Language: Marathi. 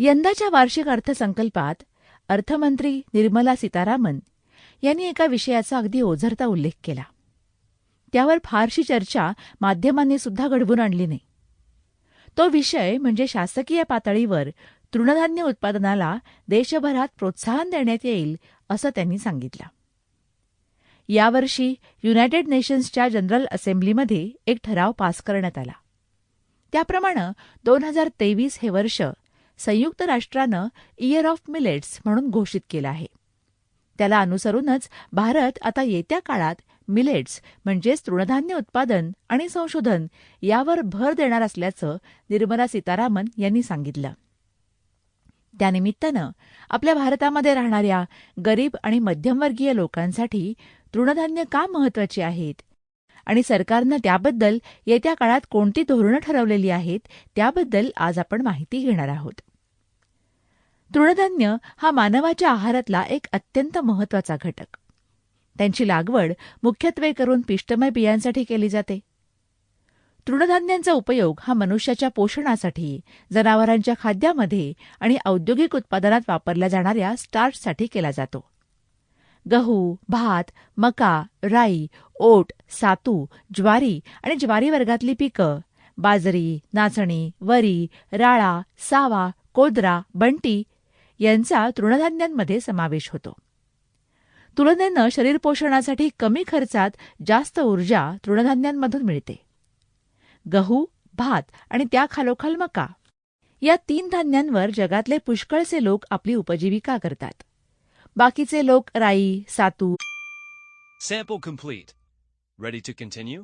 यंदाच्या वार्षिक अर्थसंकल्पात अर्थमंत्री निर्मला सीतारामन यांनी एका विषयाचा अगदी ओझरता उल्लेख केला. त्यावर फारशी चर्चा माध्यमांनी सुद्धा घडवून आणली नाही. तो विषय म्हणजे शासकीय पातळीवर तृणधान्य उत्पादनाला देशभरात प्रोत्साहन देण्यात येईल असं त्यांनी सांगितलं. यावर्षी युनायटेड नेशन्सच्या जनरल असेंब्लीमध्ये एक ठराव पास करण्यात आला. त्याप्रमाणे दोन हजार तेवीस हे वर्ष संयुक्त राष्ट्रानं इयर ऑफ मिलेट्स म्हणून घोषित केलं आहे. त्याला अनुसरूनच भारत आता येत्या काळात मिलेट्स म्हणजेच तृणधान्य उत्पादन आणि संशोधन यावर भर देणार असल्याचं निर्मला सीतारामन यांनी सांगितलं. त्यानिमित्तानं आपल्या भारतामध्ये राहणाऱ्या गरीब आणि मध्यमवर्गीय लोकांसाठी तृणधान्य का महत्वाची आहेत? आणि सरकारनं त्याबद्दल येत्या काळात कोणती धोरणं ठरवलेली आहेत? त्याबद्दल आज आपण माहिती घेणार आहोत. तृणधान्य हा मानवाच्या आहारातला एक अत्यंत महत्त्वाचा घटक. त्यांची लागवड मुख्यत्वे करून पिष्टमय बियांसाठी केली जाते. तृणधान्यांचा उपयोग हा मनुष्याच्या पोषणासाठी जनावरांच्या खाद्यामध्ये आणि औद्योगिक उत्पादनात वापरल्या जाणाऱ्या स्टार्चसाठी केला जातो. गहू भात मका राई ओट सातू ज्वारी आणि ज्वारी वर्गातली पिकं बाजरी नाचणी वरी राळा सावा कोदरा बंटी यांचा तृणधान्यांमध्ये समावेश होतो तुलनेनं शरीर पोषणासाठी कमी खर्चात जास्त ऊर्जा तृणधान्यांमधून मिळते गहू भात आणि त्याखालोखाल मका या तीन धान्यांवर जगातले पुष्कळसे लोक आपली उपजीविका करतात बाकीचे लोक राई सातू Sample complete. Ready to continue?